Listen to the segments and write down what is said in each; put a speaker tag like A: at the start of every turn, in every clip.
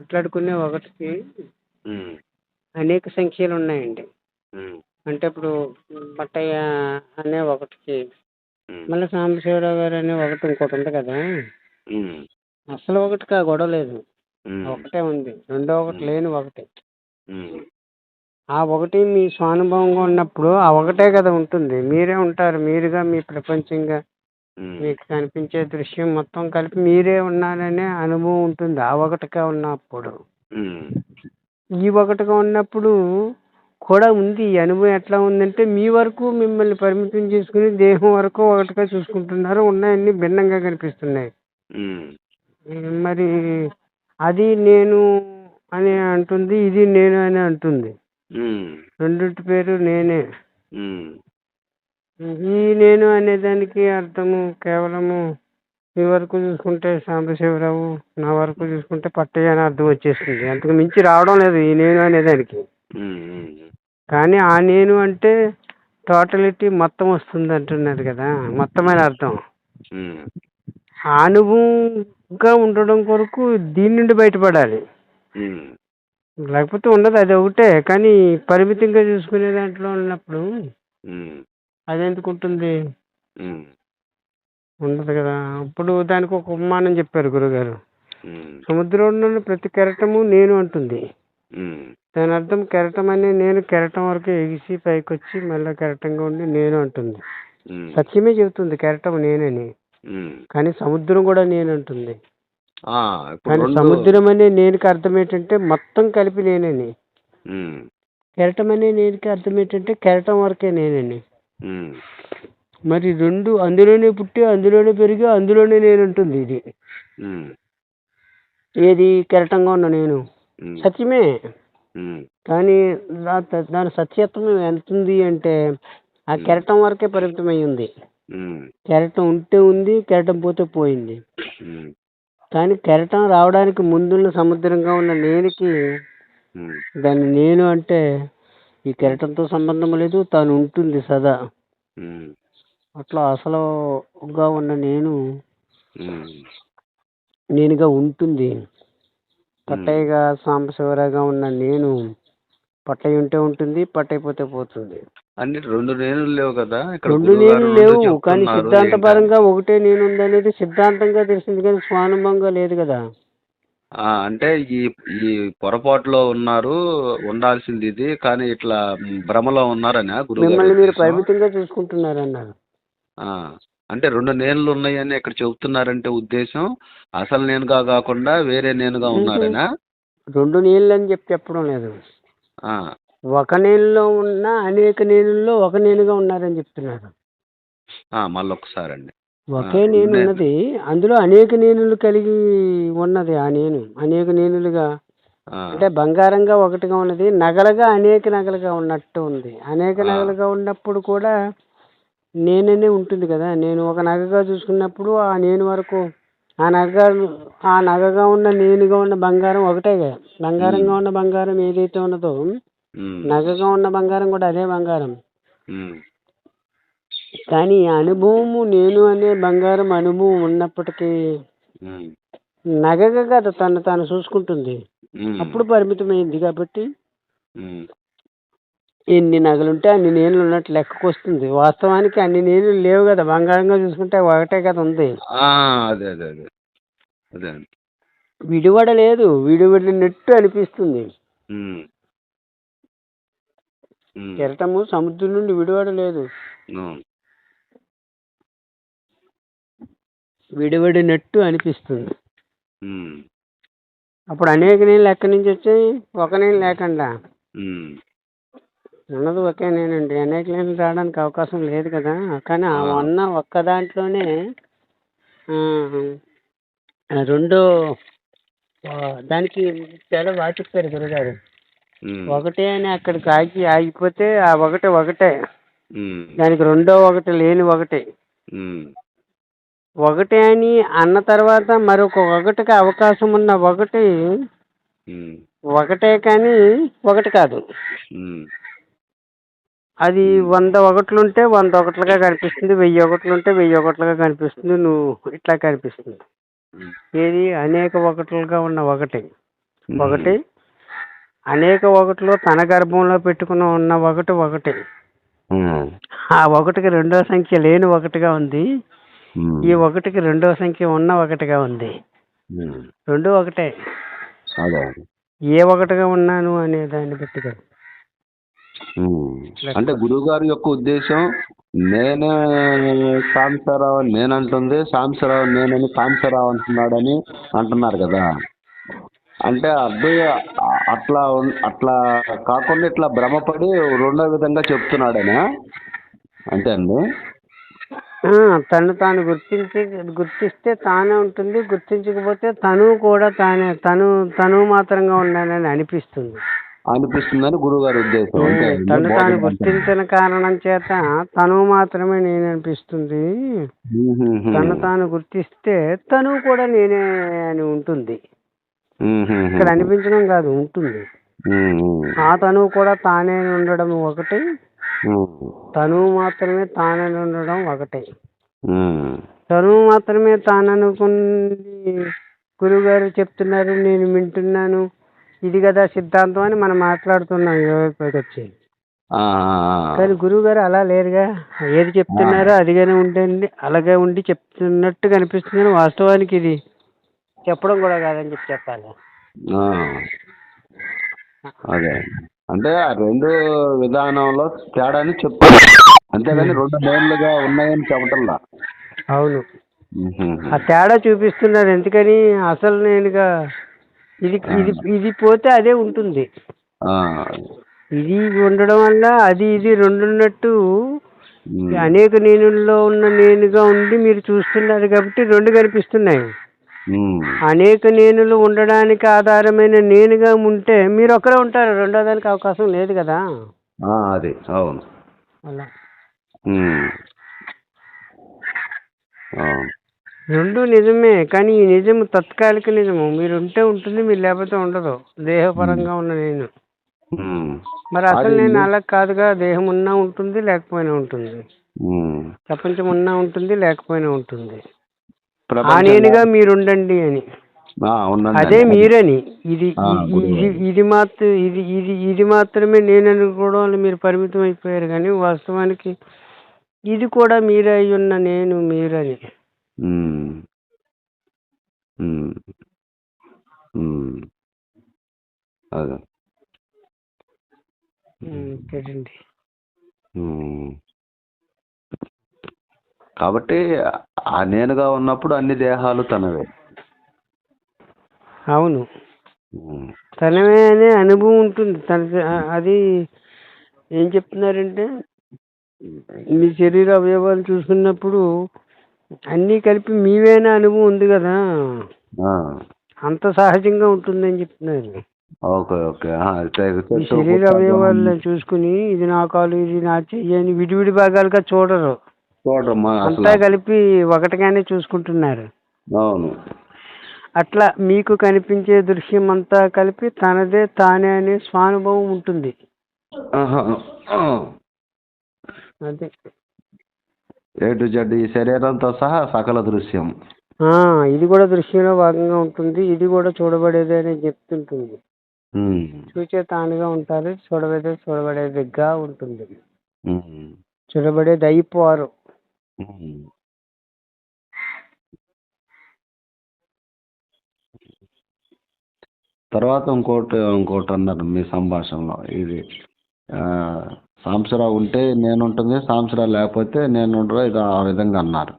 A: మాట్లాడుకునే ఒకటికి అనేక సంఖ్యలు ఉన్నాయండి. అంటే ఇప్పుడు బట్టయ్య అనే ఒకటికి మళ్ళీ సాంబశివరావు గారు అనే ఒకటి ఇంకోటి ఉంది కదా. అసలు ఒకటికి ఆ గొడవ లేదు. ఒకటే ఉంది. రెండో ఒకటి లేని ఒకటి. ఆ ఒకటి మీ స్వానుభవంగా ఉన్నప్పుడు ఆ ఒకటే కదా ఉంటుంది. మీరే ఉంటారు. మీరుగా మీ ప్రపంచంగా మీకు కనిపించే దృశ్యం మొత్తం కలిపి మీరే ఉన్నారనే అనుభవం ఉంటుంది. ఆ ఒకటిగా ఉన్నప్పుడు. ఈ ఒకటిగా ఉన్నప్పుడు కూడా ఉంది. ఈ అనుభవం ఎట్లా ఉందంటే మీ వరకు మిమ్మల్ని పరిమితం చేసుకుని దేహం వరకు ఒకటిగా చూసుకుంటున్నారు. ఉన్నాయన్నీ భిన్నంగా కనిపిస్తున్నాయి. మరి అది నేను అని అంటుంది ఇది నేను అని అంటుంది. రెండింటి పేరు నేనే. ఈ నేను అనేదానికి అర్థము కేవలము మీ వరకు చూసుకుంటే సాంబశివరావు నా వరకు చూసుకుంటే పట్టయ్య అని అర్థం వచ్చేస్తుంది. అంతకు మించి రావడం లేదు ఈ నేను అనేదానికి కానీ ఆ నేను అంటే టోటలిటీ మొత్తం వస్తుంది అంటున్నారు కదా మొత్తమైన అర్థం. ఆ అనుభవంగా ఉండడం కొరకు దీని నుండి బయటపడాలి. లేకపోతే ఉండదు అది ఒకటే. కానీ పరిమితంగా చూసుకునే దాంట్లో ఉన్నప్పుడు
B: ఉమ్,
A: అది ఎందుకు ఉంటుంది ఉండదు కదా. ఇప్పుడు దానికి ఒక ఉపమానం చెప్పారు గురుగారు. సముద్రంలోని ప్రతి కెరటము నేను అంటుంది. దాని అర్థం కెరటం అనే నేను కెరటం వరకు ఎగిసి పైకి వచ్చి మళ్ళీ కెరటంగా ఉండి నేను అంటుంది. సత్యమే చెబుతుంది కెరటం నేనని. కానీ సముద్రం కూడా నేను అంటుంది. కానీ సముద్రం అనే నేనుకి అర్థం ఏంటంటే మొత్తం కలిపి నేనని. కెరటం అనే నేనుకి అర్థం ఏంటంటే కెరటం వరకే నేనని. మరి రెండు అందులోనే పుట్టి అందులోనే పెరిగి అందులోనే నేను ఉంటుంది ఇది ఏది? కెరటంగా ఉన్న నేను. సత్యమే. కానీ దాని సత్యత్వం ఎంత ఉంది అంటే ఆ కెరటం వరకే పరిమితమై ఉంది. కెరటం ఉంటే ఉంది కెరటం పోతే పోయింది. కానీ కెరటం రావడానికి ముందున్న సముద్రంగా ఉన్న నేనుకి దాన్ని నేను అంటే ఈ కెరటంతో సంబంధం లేదు తాను ఉంటుంది సదా.
B: ఉమ్,
A: అట్లా అసలుగా ఉన్న నేను
B: ఉమ్,
A: నేనుగా ఉంటుంది. పట్టయ్యగా సాంబశివరాగా ఉన్న నేను పట్టయ్య ఉంటే ఉంటుంది పట్టయిపోతే పోతుంది.
B: అన్ని రెండు నేను లేవు కదా? ఇక్కడ
A: రెండు
B: గురువుగారు
A: నేను
B: రెండు
A: లేవు కానీ
B: చెప్తున్నారు
A: సిద్ధాంతపరంగా ఒకటే నేను ఉందనేది సిద్ధాంతంగా తెలిసింది కానీ స్వానుభవంగా లేదు కదా?
B: అంటే ఈ ఈ పొరపాటులో ఉన్నారు ఉండాల్సింది ఇది కానీ ఇట్లా భ్రమలో ఉన్నారని
A: మిమ్మల్ని మీరు
B: గురుగారు
A: పరిమితంగా చూసుకుంటున్నారు అన్నారు
B: అంటే రెండు నేనులు ఉన్నాయని ఇక్కడ చెబుతున్నారంటే ఉద్దేశం అసలు నేనుగా కాకుండా వేరే నేనుగా ఉన్నారనా?
A: రెండు నీళ్ళు అని చెప్పి చెప్పడం లేదు. ఒక నేనులో ఉన్న అనేక నేనుల్లో ఒక నేనుగా ఉన్నారని చెప్తున్నారు.
B: మళ్ళొకసారి అండి
A: ఒకే నేను
B: నేను-
A: ఉన్నది. అందులో అనేక నేనులు కలిగి ఉన్నది ఆ నేను. అనేక నేనులుగా. అంటే బంగారంగా ఒకటిగా ఉన్నది. నగలుగా అనేక నగలుగా ఉన్నట్టు ఉంది. అనేక. నగలుగా ఉన్నప్పుడు కూడా నేననే ఉంటుంది కదా. నేను ఒక నగగా చూసుకున్నప్పుడు ఆ నేను వరకు ఆ నగ ఆ నగగా ఉన్న నేనుగా ఉన్న బంగారం ఒకటే కదా. బంగారంగా ఉన్న బంగారం ఏదైతే ఉన్నదో నగగా ఉన్న బంగారం కూడా అదే బంగారం. కానీ ఈ అనుభవము నేను అనే బంగారం అనుభవం ఉన్నప్పటికీ
B: ఉమ్,
A: నగగా కదా తను తాను చూసుకుంటుంది.
B: ఉమ్,
A: అప్పుడు పరిమితమైంది కాబట్టి
B: ఉమ్,
A: ఎన్ని నగలుంటే అన్ని నేనులు ఉన్నట్టు లెక్కకు వస్తుంది. వాస్తవానికి అన్ని నేనులు లేవు కదా. బంగారంగా చూసుకుంటే ఒకటే కదా ఉంది.
B: ఆ, అదే అదే అదే. అదే. అండి
A: విడివడలేదు విడివడినట్టు అనిపిస్తుంది.
B: ఉమ్, ఉమ్,
A: కెరటము సముద్రం నుండి విడివడలేదు విడివడినట్టు అనిపిస్తుంది. అప్పుడు అనేక నీళ్ళు ఎక్కడి నుంచి వచ్చాయి ఒక నీళ్ళు లేకుండా. ఉన్నది ఒకే నేనండి. అనేక నీళ్ళు రావడానికి అవకాశం లేదు కదా. కానీ ఆ. ఉన్న ఒక్క దాంట్లోనే రెండో దానికి చాలా చెప్పారు గురుగారు ఒకటే అని అక్కడికి ఆగి ఆగిపోతే ఆ ఒకటి ఒకటే. దానికి రెండో ఒకటి లేని ఒకటి. ఒకటే అని అన్న తర్వాత మరొక ఒకటికి అవకాశం ఉన్న ఒకటి ఒకటే కానీ ఒకటి కాదు. అది వంద ఒకట్లు ఉంటే వంద ఒకట్లుగా కనిపిస్తుంది వెయ్యి ఒకట్లు ఉంటే వెయ్యి ఒకట్లుగా కనిపిస్తుంది నువ్వు ఇట్లా కనిపిస్తుంది. ఏది అనేక ఒకట్లుగా ఉన్న ఒకటి. ఒకటి అనేక ఒకటిలో తన గర్భంలో పెట్టుకుని ఉన్న ఒకటి ఒకటి. ఆ ఒకటికి రెండో సంఖ్య లేని ఒకటిగా ఉంది. ఈ ఒకటికి రెండో సంఖ్య ఉన్న ఒకటిగా ఉంది. రెండు ఒకటే. ఏ ఒకటిగా ఉన్నాను అనే దాన్ని బట్టి కదా.
B: అంటే గురువు గారి యొక్క ఉద్దేశం నేనే సాంబశివరావు అని నేను అంటుంది సాంబశివరావు నేనని సాంబశివరావు అంటున్నాడని అంటున్నారు కదా. అంటే అర్థం అట్లా అట్లా కాకుండా ఇట్లా భ్రమపడి రెండో విధంగా చెప్తున్నాడనా? అంతే అండి?
A: తను తాను గుర్తించి గుర్తిస్తే తానే ఉంటుంది గుర్తించకపోతే తను కూడా తానే తను తను మాత్రంగా ఉన్నానని అనిపిస్తుంది
B: అనిపిస్తుందని గురువు గారి ఉద్దేశం.
A: తను తాను గుర్తించిన కారణం చేత తను మాత్రమే నేను అనిపిస్తుంది. తను తాను గుర్తిస్తే తను కూడా నేనే అని ఉంటుంది. ఇక్కడ అనిపించడం కాదు ఉంటుంది. ఆ తను కూడా తానే ఉండడం ఒకటి. తను మాత్రమే తానే ఉండడం ఒకటే. తను మాత్రమే తాను అనుకుంది గురువుగారు చెప్తున్నారు నేను వింటున్నాను. ఇది కదా సిద్ధాంతం అని మనం మాట్లాడుతున్నాం యోగపైకి వచ్చి. కానీ గురువు గారు అలా లేరుగా. ఏది చెప్తున్నారో అదిగానే ఉండండి అలాగే ఉండి చెప్తున్నట్టు కనిపిస్తుంది కానీ వాస్తవానికి ఇది చెప్పడం కూడా కాదని చెప్పి చెప్పాలి.
B: అదే. అంటే ఆ రెండు విధానంలో తేడాని చెప్తాను అంతేగాని రెండు నేర్లుగా ఉన్నాయని చెప్పటంలా
A: అవును. ఆ తేడా చూపిస్తున్నారు ఎందుకని అసలు నేనుగా ఇది ఇది ఇది పోతే అదే ఉంటుంది
B: ఆ.
A: ఇది ఉండడం వల్ల అది ఇది రెండున్నట్టు. అనేక నేనుల్లో ఉన్న నేనుగా ఉండి మీరు చూస్తున్నారు కాబట్టి రెండు కనిపిస్తున్నాయి. అనేక నేనులు ఉండడానికి ఆధారమైన నేనుగా ఉంటే మీరు ఒక్కరే ఉంటారు. రెండో దానికి అవకాశం లేదు కదా.
B: అది. అవును. అవును
A: రెండు నిజమే కానీ ఈ నిజము తత్కాలిక నిజము. మీరు ఉంటే ఉంటుంది మీరు లేకపోతే ఉండదు. దేహపరంగా ఉన్న నేను. మరి అసలు నేను అలా కాదుగా. దేహం ఉన్నా ఉంటుంది లేకపోయినా ఉంటుంది. ప్రపంచం ఉన్నా ఉంటుంది లేకపోయినా ఉంటుంది. ఆ
B: ప్రపంచంలో-
A: నేనుగా మీరు ఉండండి అని అదే
B: అండి.
A: మీరని. ఇది ఇది- ఇది మాత్రం ఇది ఇది ఇది మాత్రమే నేను అనుకోవడం వల్ల మీరు పరిమితం అయిపోయారు కానీ వాస్తవానికి ఇది కూడా మీరే అయి ఉన్న నేను మీరని.
B: అదే.
A: ఉమ్.
B: కాబట్టి ఆ నేనుగా ఉన్నప్పుడు అన్ని దేహాలు తనవే.
A: అవును. తనమే అనే అనుభవం ఉంటుంది. తన అది ఏం చెప్తున్నారంటే మీ శరీర అవయవాలు చూసుకున్నప్పుడు అన్నీ కలిపి మీవేనా అనుభవం ఉంది కదా. అంత సహజంగా ఉంటుందని చెప్తున్నారు.
B: Okay okay.
A: శరీర
B: పుట్ట,
A: అవయవాల్లో చూసుకుని ఇది నా కాలు ఇది నా చెయ్యి అని విడివిడి భాగాలుగా చూడరు.
B: చూడమ్మా
A: అంతా కలిపి ఒకటిగానే చూసుకుంటున్నారు.
B: అవును.
A: అట్లా మీకు కనిపించే దృశ్యం అంతా కలిపి తనదే తానే అనే స్వానుభవం ఉంటుంది. అదే.
B: ఏ టు జెడ్ ఈ శరీరంతో సహా సకల దృశ్యం.
A: ఆ, ఇది కూడా దృశ్యంలో భాగంగా ఉంటుంది. ఇది కూడా చూడబడేది అని చెప్తుంటుంది. చూచే తానుగా ఉంటారు. చూడబడేది చూడబడేదిగా ఉంటుంది. చూడబడేది అయిపోరు.
B: తర్వాత ఇంకోటి ఇంకోటి అన్నారు మీ సంభాషణలో. ఇది సాంబశివరావు ఉంటే నేను ఉంటుంది సాంబశివరావు లేకపోతే నేను ఉండరు ఇది ఆ విధంగా అన్నారు.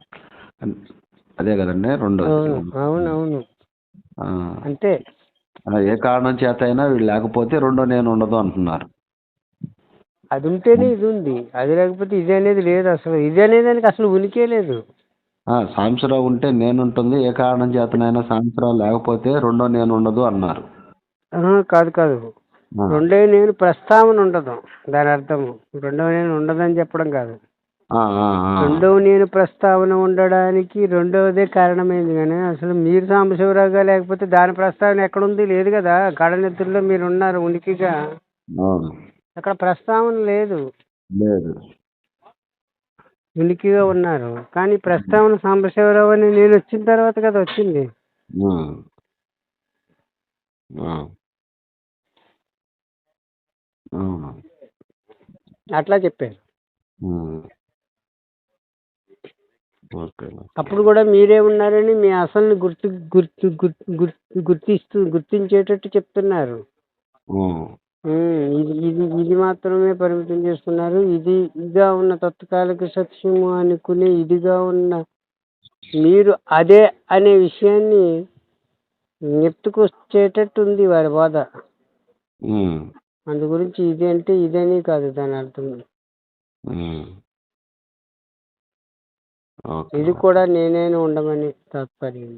B: అదే కదండి
A: అంతే
B: ఆ, ఏ కారణం చేత అయినా వీళ్ళు లేకపోతే రెండో నేను ఉండదు అంటున్నారు.
A: అది ఉంటేనే ఇది ఉంది అది లేకపోతే ఇది అనేది లేదు అసలు. ఇది అనేది దానికి అసలు ఉనికే లేదు.
B: సాంబశివరావు ఉంటే నేను ఉంటుంది ఏ కారణం చేతనైనా సాంబశివరావు లేకపోతే రెండో నేను ఉండదు అన్నారు.
A: కాదు కాదు. రెండో నేను ప్రస్తావన ఉండదు. దాని అర్థం రెండో నేను ఉండదని చెప్పడం కాదు. రెండవ నేను ప్రస్తావన ఉండడానికి రెండవదే కారణమైంది కానీ అసలు మీరు సాంబశివరావుగా లేకపోతే దాని ప్రస్తావన ఎక్కడుంది? లేదు కదా. గడనెత్తుల్లో మీరు ఉన్నారు ఉనికిగా. అక్కడ ప్రస్తావన లేదు.
B: లేదు.
A: ఉనికిగా ఉన్నారు. కానీ ప్రస్తావన సాంబశివరావు అని నేను వచ్చిన తర్వాత కదా వచ్చింది. అట్లా చెప్పారు. అప్పుడు కూడా మీరే ఉన్నారని మీ అసలు గుర్తు గుర్తు గుర్తు గుర్తు గుర్తిస్తూ గుర్తించేటట్టు చెప్తున్నారు. ఇది ఇది ఇది మాత్రమే పరిమితం చేస్తున్నారు. ఇది ఇదిగా ఉన్న తత్కాలిక సత్యము అనుకునే ఇదిగా ఉన్న మీరు అదే అనే విషయాన్ని నెత్తుకొచ్చేటట్టు ఉంది వారి బాధ. అందు గురించి ఇది అంటే ఇదని కాదు దాని అర్థం. ఇది కూడా నేనే ఉండమని తాత్పర్యం.